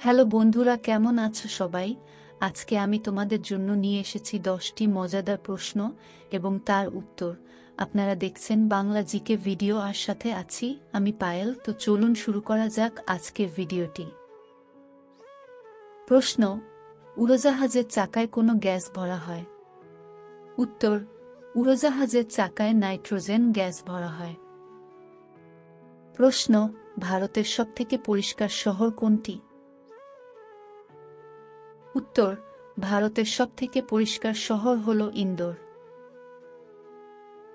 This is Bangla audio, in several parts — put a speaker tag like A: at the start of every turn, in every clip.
A: হ্যালো বন্ধুরা, কেমন আছো সবাই? আজকে আমি তোমাদের জন্য নিয়ে এসেছি দশটি মজাদার প্রশ্ন এবং তার উত্তর। আপনারা দেখছেন বাংলা জিকে ভিডিও, আর সাথে আছি আমি পায়েল। তো চলুন শুরু করা যাক আজকের ভিডিওটি। প্রশ্ন, উড়োজাহাজের চাকায় কোনো গ্যাস ভরা হয়? উত্তর, উড়োজাহাজের চাকায় নাইট্রোজেন গ্যাস ভরা হয়। প্রশ্ন, ভারতের সবথেকে পরিষ্কার শহর কোনটি? উত্তর, ভারতের সবথেকে পরিষ্কার শহর হল ইন্দোর।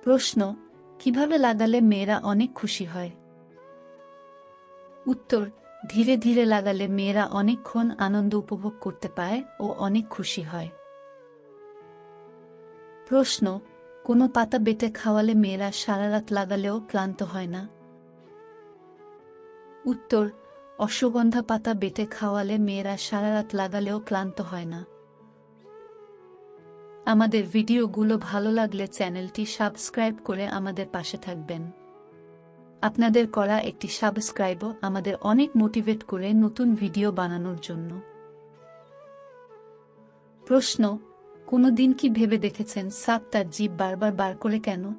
A: প্রশ্ন, কীভাবে লাগালে মেয়েরা অনেক খুশি হয়? উত্তর, ধীরে ধীরে লাগালে মেয়েরা অনেকক্ষণ আনন্দ উপভোগ করতে পায় ও অনেক খুশি হয়। প্রশ্ন, কোনো পাতা বেটে খাওয়ালে মেয়েরা সারা রাত লাগালেও ক্লান্ত হয় না? উত্তর অশ্বগন্ধা পাতা বেটে খাওয়ালে মেয়েরা সারা রাত লাগালেও ক্লান্ত হয় না। আমাদের ভিডিওগুলো ভালো লাগলে চ্যানেলটি সাবস্ক্রাইব করে আমাদের পাশে থাকবেন। আপনাদের করা একটি সাবস্ক্রাইবও আমাদের অনেক মোটিভেট করে নতুন ভিডিও বানানোর জন্য। প্রশ্ন, কোনো দিন কি ভেবে দেখেছেন সাপ তার জীব বারবার বার করে কেন?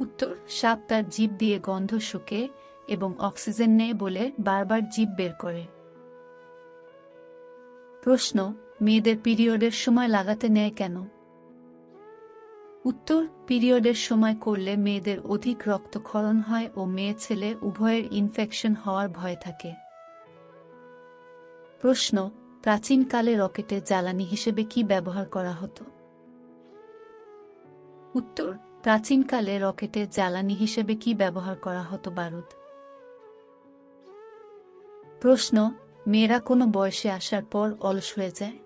A: উত্তর সাপ তার জীব দিয়ে গন্ধ শুকে এবং অক্সিজেন নেয় বলে বারবার জীব বের করে। প্রশ্ন, মেয়েদের পিরিয়ডের সময় লাগাতে নেয় কেন? উত্তর, পিরিয়ডের সময় করলে মেয়েদের অধিক রক্তক্ষরণ হয় ও মেয়ে ছেলে উভয়ের ইনফেকশন হওয়ার ভয় থাকে। প্রশ্ন, প্রাচীনকালে রকেটে জ্বালানি হিসেবে কি ব্যবহার করা হতো? উত্তর, প্রাচীনকালে রকেটে জ্বালানি হিসেবে কি ব্যবহার করা হতো বারুদ? প্রশ্ন, মেয়েরা কোনো বয়সে আসার পর অলস হয়ে যায়?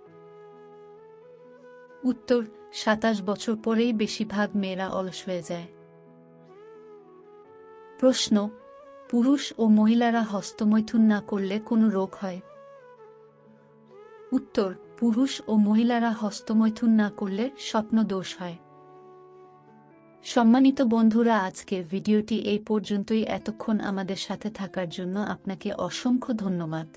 A: উত্তর, সাতাশ বছর পরেই বেশিরভাগ মেয়েরা অলস হয়ে যায়। প্রশ্ন, পুরুষ ও মহিলারা হস্তমৈথুন না করলে কোনো রোগ হয়? উত্তর, পুরুষ ও মহিলারা হস্তমৈথুন না করলে স্বপ্ন দোষ হয়। সম্মানিত বন্ধুরা আজকে ভিডিওটি এই পর্যন্তই। এতক্ষণ আমাদের সাথে থাকার জন্য আপনাকে অসংখ্য ধন্যবাদ।